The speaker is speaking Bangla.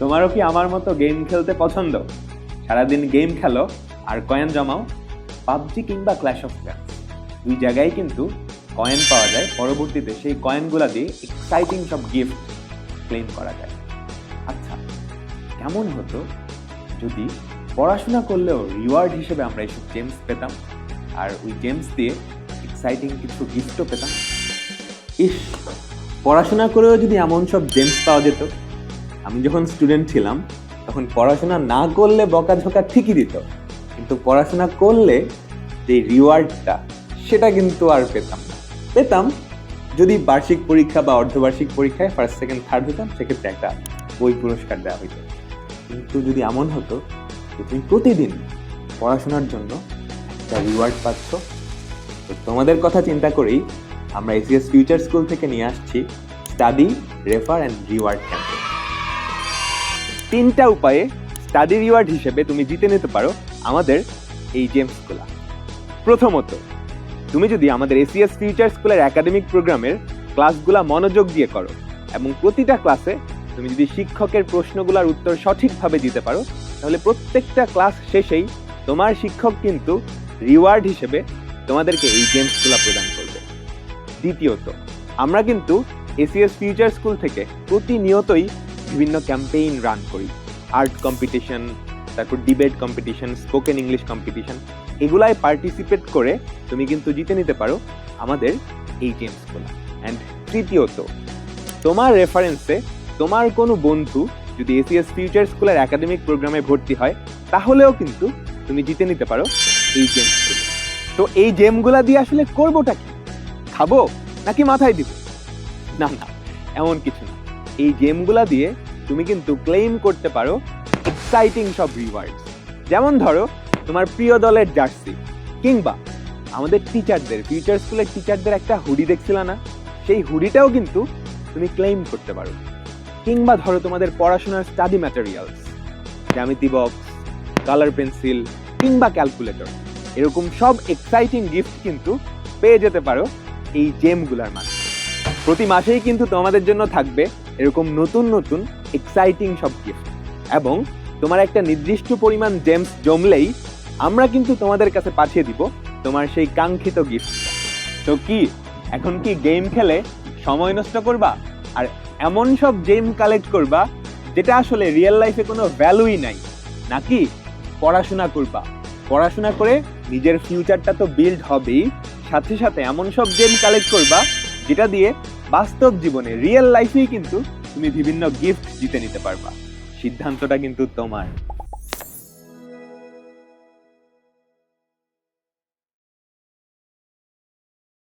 তোমারও কি আমার মতো গেম খেলতে পছন্দ? সারাদিন গেম খেলো আর কয়েন জমাও, পাবজি কিংবা ক্ল্যাশ অফ ক্ল্যান্স দুই জায়গায় কিন্তু কয়েন পাওয়া যায়। পরবর্তীতে সেই কয়েনগুলা দিয়ে এক্সাইটিং সব গিফট ক্লেম করা যায়। আচ্ছা কেমন হতো যদি পড়াশোনা করলেও রিওয়ার্ড হিসেবে আমরা এইসব গেমস পেতাম আর ওই গেমস দিয়ে এক্সাইটিং কিছু গিফটও পেতাম? ইস, পড়াশোনা করেও যদি এমন সব গেমস পাওয়া যেত আমি যখন স্টুডেন্ট ছিলাম, তখন পড়াশোনা না করলে বকাঝোকা ঠিকই দিত। কিন্তু পড়াশোনা করলে যে রিওয়ার্ডটা সেটা কিন্তু আর পেতাম না। পেতাম, যদি বার্ষিক পরীক্ষা বা অর্ধবার্ষিক পরীক্ষায় ফার্স্ট সেকেন্ড থার্ড হতাম, সেক্ষেত্রে একটা বই পুরস্কার দেওয়া হইতো। কিন্তু যদি এমন হতো যে তুমি প্রতিদিন পড়াশোনার জন্য একটা রিওয়ার্ড পাচ্ছ, তো তোমাদের কথা চিন্তা করেই আমরা এসিএস ফিউচার স্কুল থেকে নিয়ে আসছি study refer and reward campaign তিনটা উপায়ে স্টাডি রিওয়ার্ড হিসেবে তুমি জিতে নিতে পারো আমাদের এই জেমসগুলা প্রথমত, তুমি যদি আমাদের এসিএস ফিউচার স্কুলের একাডেমিক প্রোগ্রামের ক্লাসগুলা মনোযোগ দিয়ে করো এবং প্রতিটা ক্লাসে তুমি যদি শিক্ষকের প্রশ্নগুলোর উত্তর সঠিকভাবে দিতে পারো, তাহলে প্রত্যেকটা ক্লাস শেষেই তোমার শিক্ষক কিন্তু রিওয়ার্ড হিসেবে তোমাদেরকে এই গেমসগুলো প্রদান করবে। দ্বিতীয়ত, আমরা কিন্তু এসিএস ফিউচার স্কুল থেকে প্রতিনিয়তই বিভিন্ন ক্যাম্পেইন রান করি। আর্ট কম্পিটিশন তারপর debate competition spoken English competition এগুলায় participate করে তুমি কিন্তু জিতে নিতে পারো আমাদের এই গেমসগুলো অ্যান্ড তৃতীয়ত, তোমার রেফারেন্সে তোমার কোনো বন্ধু যদি এসিএস ফিউচার স্কুলের একাডেমিক প্রোগ্রামে ভর্তি হয়, তাহলেও কিন্তু তুমি জিতে নিতে পারো এই গেমসগুলো তো এই গেমগুলা দিয়ে আসলে করবোটা কি? খাব নাকি মাথায় দিব? না না, এমন কিছু না। এই গেমগুলা দিয়ে তুমি কিন্তু ক্লেম করতে পারো এক্সাইটিং সব রিওয়ার্ডস যেমন ধরো, তোমার প্রিয় দলের জার্সি কিংবা আমাদের টিচারদের ফিউচার স্কুলের টিচারদের একটা হুডি দেখছিল না? সেই হুডিটাও কিন্তু তুমি ক্লেম করতে পারো। কিংবা ধরো, তোমাদের পড়াশোনার স্টাডি ম্যাটেরিয়ালস জ্যামিতি বক্স কালার পেন্সিল কিংবা ক্যালকুলেটর এরকম সব এক্সাইটিং গিফট কিন্তু পেয়ে যেতে পারো এই গেমগুলোর মাধ্যমে। প্রতি মাসেই কিন্তু তোমাদের জন্য থাকবে এরকম নতুন নতুন এক্সাইটিং সব গিফট এবং তোমার একটা নির্দিষ্ট পরিমাণ জেমস জমলেই আমরা কিন্তু তোমাদের কাছে পাঠিয়ে দিব তোমার সেই কাঙ্ক্ষিত গিফট তো কি, এখন কি গেম খেলে সময় নষ্ট করবা? আর এমন সব গেম কালেক্ট করবা যেটা আসলে রিয়েল লাইফে কোনো ভ্যালুই নাই। নাকি পড়াশোনা করবা। পড়াশোনা করে নিজের ফিউচারটা তো বিল্ড হবেই। সাথে সাথে এমন সব গেম কালেক্ট করবা যেটা দিয়ে বাস্তব জীবনে রিয়েল লাইফেই কিন্তু তুমি বিভিন্ন গিফট জিতে নিতে পারবা। সিদ্ধান্তটা কিন্তু তোমার।